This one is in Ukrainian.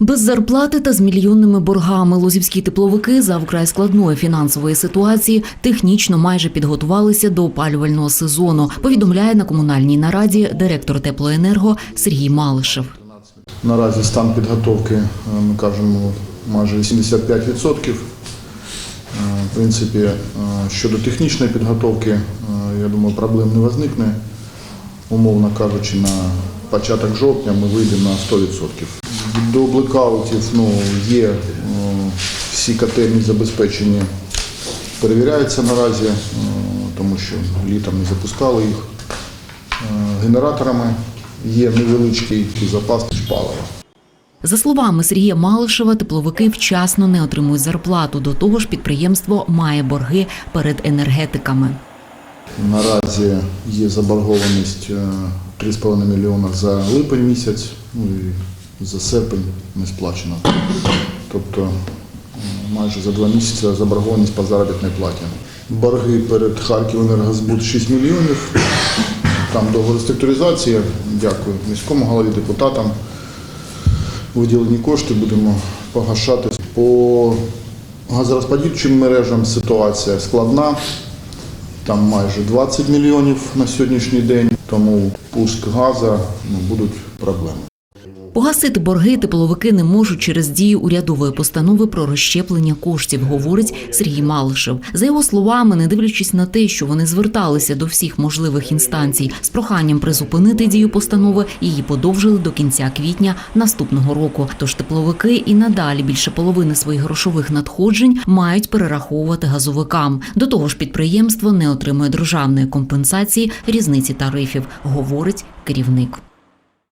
Без зарплати та з мільйонними боргами лозівські тепловики за вкрай складної фінансової ситуації технічно майже підготувалися до опалювального сезону. Повідомляє на комунальній нараді директор теплоенерго Сергій Малишев. Наразі стан підготовки, е, ми кажемо, майже 85%. Е, В принципі, е, щодо технічної підготовки, я думаю, проблем не возникне. Умовно кажучи, на початок жовтня ми вийдемо на 100%. До блекаутів ну, є е, всі котельні забезпечені, перевіряються наразі, е, тому що літом не запускали їх. Е, Генераторами є невеличкий запас палива. За словами Сергія Малишева, тепловики вчасно не отримують зарплату. До того ж, підприємство має борги перед енергетиками. Наразі є заборгованість е, 3,5 мільйона за липень місяць, ну і за серпень не сплачено. Тобто майже за два місяці заборгованість по заробітній платі. Борги перед Харківенергозбуд 6 мільйонів. Там договор реструктуризації. Дякую міському голові, депутатам. Виділені кошти будемо погашати. По газорозподільчим мережам ситуація складна. Там майже 20 мільйонів на сьогоднішній день, тому пуск газу ну, будуть проблеми. Погасити борги тепловики не можуть через дію урядової постанови про розщеплення коштів, говорить Сергій Малишев. За його словами, не дивлячись на те, що вони зверталися до всіх можливих інстанцій з проханням призупинити дію постанови, її подовжили до кінця квітня наступного року. Тож тепловики і надалі більше половини своїх грошових надходжень мають перераховувати газовикам. До того ж, підприємство не отримує державної компенсації різниці тарифів, говорить керівник.